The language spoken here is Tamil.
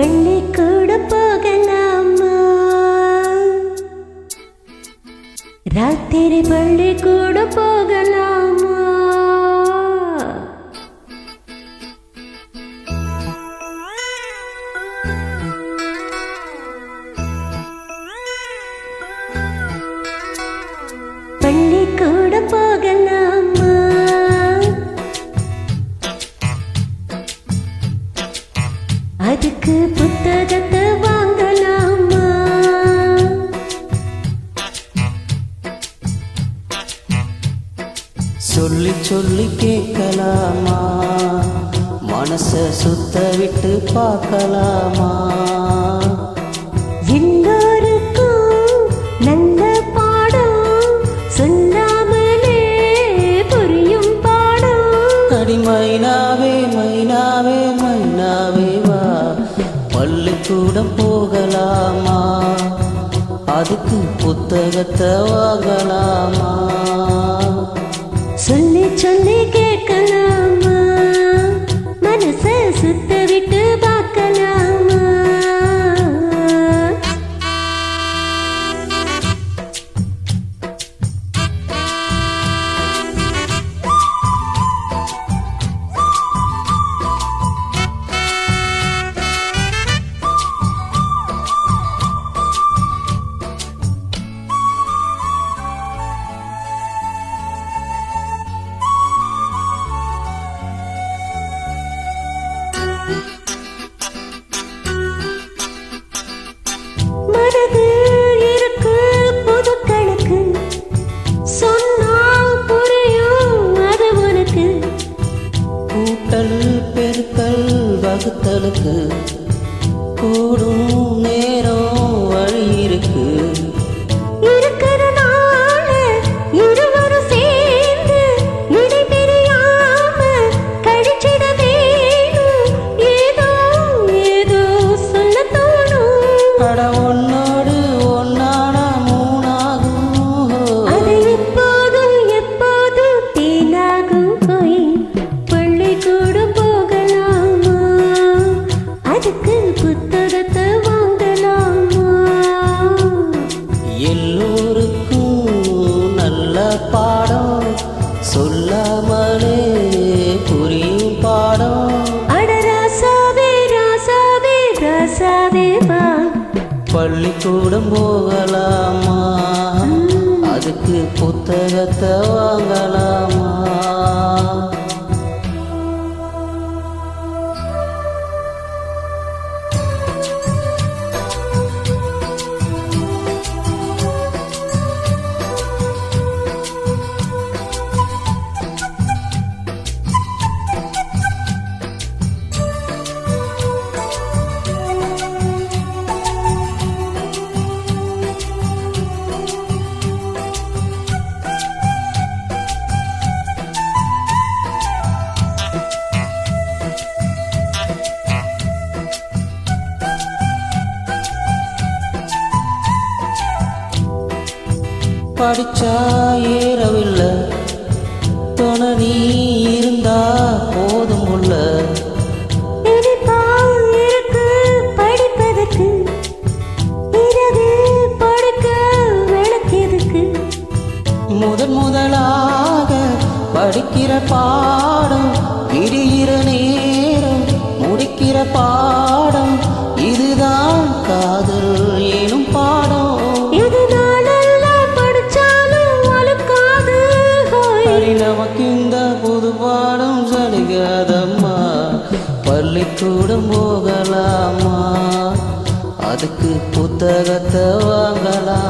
பள்ளிக்கூட போகலாமா ராத்திரி பள்ளிக்கூட போகலாமா பள்ளிக்கூட போகலாமா அதுக்கு புத்தகத்தை வாங்கலாமா? சொல்லி சொல்லி கேட்கலாமா? மனச சுத்த விட்டு பார்க்கலாமா? பள்ளிக்கூடம் போகலாமா? அதுக்கு புத்தகத்தை வாங்கலாமா? சொல்லி சொல்லி பெருக்கல் வகுத்தலுக்கு கூடும் நேரம் வழி இருக்கு. பள்ளிக்கூடம் போகலாமா? அதுக்கு புத்தகத்தை வாங்கலாமா? படிச்சா ஏறவில்லை. துணை நீ இருந்தா போதும் உள்ள. முதன் முதலாக படிக்கிற பாடம் விடுகிற நேரம் முடிக்கிற பாடம் புது பாடம் சலிக்காதம்மா பள்ளிக்கூடம் போகலாமா? அதுக்கு புத்தகத்தை வாங்கலாம்.